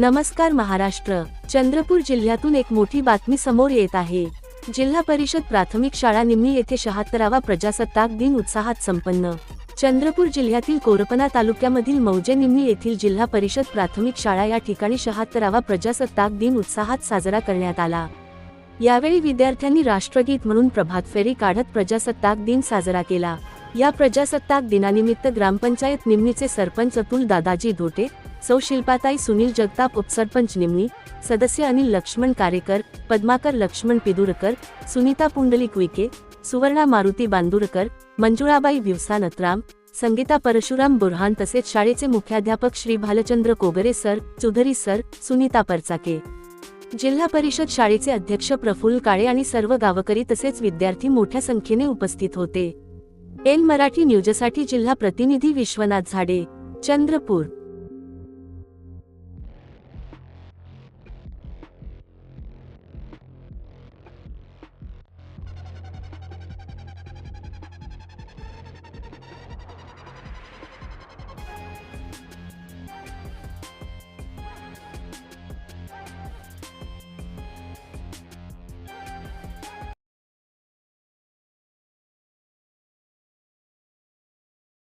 नमस्कार महाराष्ट्र. चंद्रपूर जिल्ह्यातून एक मोठी बातमी समोर येत आहे. जिल्हा परिषद प्राथमिक शाळा निम्मी येथे शहात्तरावा प्रजासत्ताक दिन उत्साहात संपन्न. चंद्रपूर जिल्ह्यातील कोरपना तालुक्यामधील मौजे निम्मी येथील जिल्हा परिषद प्राथमिक शाळा या ठिकाणी शहात्तरावा प्रजासत्ताक दिन उत्साहात साजरा करण्यात आला. यावेळी विद्यार्थ्यांनी राष्ट्रगीत म्हणून प्रभात फेरी काढत प्रजासत्ताक दिन साजरा केला. या प्रजासत्ताक दिनानिमित्त ग्रामपंचायत निमणीचे सरपंच अतुल दादाजी धोटे सौ शिल्पाताई सुनील जगताप उपसरपंच निमणी सदस्य अनिल लक्ष्मण कारेकर पद्माकर लक्ष्मण पिदुरकर सुनीता पुंडलिक विके सुवर्णा मारुती बांदुरकर मंजुळाबाई विवसा नतराम संगीता परशुराम बुरहान तसेच शाळेचे मुख्याध्यापक श्री भालचंद्र कोगरे सर चौधरी सर सुनीता परचाके. जिल्हा परिषद शाळेचे अध्यक्ष प्रफुल्ल काळे आणि सर्व गावकरी तसेच विद्यार्थी मोठ्या संख्येने उपस्थित होते. एन मराठी न्यूजसाठी जिल्हा प्रतिनिधी विश्वनाथ झाडे चंद्रपूर.